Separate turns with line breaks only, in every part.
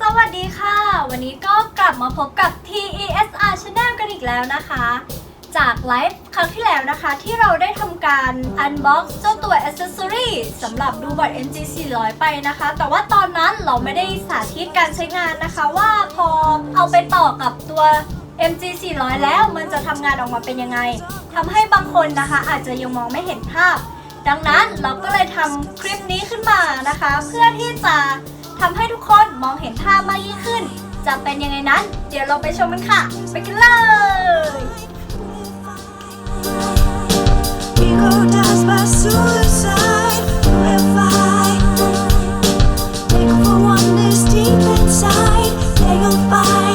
สวัสดีค่ะ วันนี้ก็กลับมาพบกับ TESR Channel กันอีกแล้วนะคะ จากไลฟ์ครั้งที่แล้วนะคะ ที่เราได้ทำการ unbox เจ้าตัว accessory สำหรับดูบอร์ด NG 400 ไปนะคะ แต่ว่าตอนนั้นเราไม่ได้สาธิตการใช้งานนะคะว่าพอเอาไปต่อกับตัว MG 400 แล้วมันจะทำงานออกมาเป็นยังไงทำให้บางคนนะคะ อาจจะยังมองไม่เห็นภาพ ดังนั้นเราก็เลยทำคลิปนี้ขึ้นมานะคะ เพื่อที่จะทำให้ทุกคนมองเห็นภาพมากยิ่งขึ้น จะเป็นยังไงนั้น เดี๋ยวเราไปชมกันค่ะ ไปกันเลย
Ego dies by suicide. If I think for one is deep inside, they'll find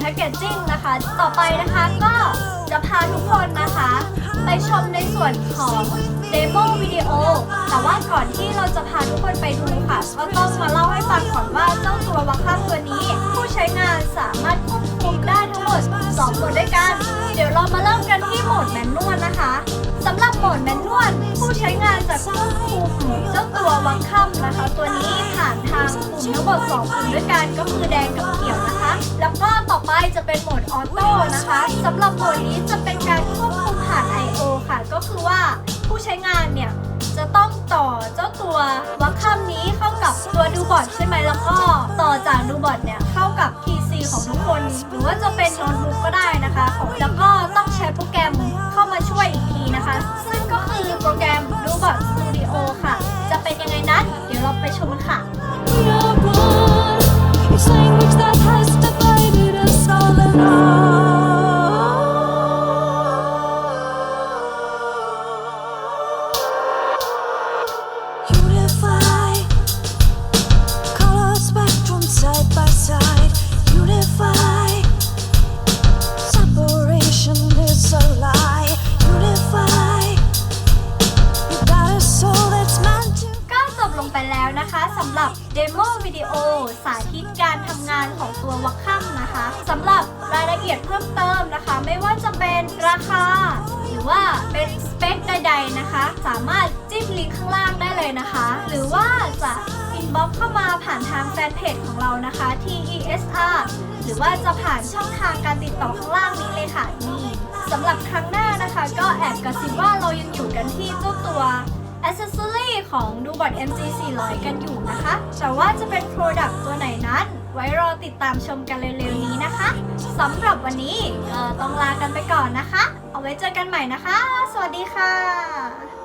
แพ c เกจจิ้งนะคะ ต่อไปนะคะก็จะพาทุกคนนะคะ ไปชมในส่วนของเดโมวิดีโอแต่ว่าก่อนที่เราจะพาทุกคนไปดูค่ะ ก็ต้องมาเล่าให้ฟังก่อนว่าเจ้าตัววัคคัมตัวนี้ ผู้ใช้งานสามารถควบคุมได้ทั้งหมด2โหมดด้วยกัน เดี๋ยวเรามาเริ่มกันที่โหมดแมนนวลนะคะสำหรับโหมดแมนนวลผู้ใช้งานจะควบคุมเจ้าตัววัคคัมนะคะ ตัวนี้ผ่านทางปุ่มทั้งหมด2ปุ่มด้วยกันก็คือแดงกับเขียวนะ แล้วก็ต่อไปจะเป็นโหมดออโต้นะคะสำหรับโหมดนี้จะเป็นการควบคุมผ่าน I/O ค่ะ ก็คือว่าผู้ใช้งานเนี่ยจะต้องต่อเจ้าตัววัคคัมนี้เข้ากับตัวดูบอร์ดใช่ไหมแล้วก็ต่อจากดูบอร์ดเนี่ยเข้ากับ PC ของทุกคน หรือว่าจะเป็นโน้ต แล้วนะคะสำหรับเดโมวิดีโอสาธิตการทำงานของตัววัคคัมนะคะสำหรับรายละเอียดเพิ่มเติมนะคะ ไม่ว่าจะเป็นราคา หรือว่าเป็นสเปคใดๆนะคะ สามารถจิ้มลิงก์ข้างล่างได้เลยนะคะ หรือว่าจะอินบ็อกเข้ามาผ่านทางแฟนเพจของเรานะคะ TESR หรือว่าจะผ่านช่องทางการติดต่อข้างล่างนี้เลยค่ะนี่สำหรับครั้งหน้านะคะ ก็แอบกระซิบว่าเรายังอยู่กันที่เจ้าตัว Accessory ของดูบอด MG 400 กันอยู่นะคะ แต่ว่าจะเป็น Product ตัวไหนนั้น ไว้รอติดตามชมกันเร็วๆนี้นะคะสำหรับวันนี้ต้องลากันไปก่อนนะคะ เอาไว้เจอกันใหม่นะคะ สวัสดีค่ะ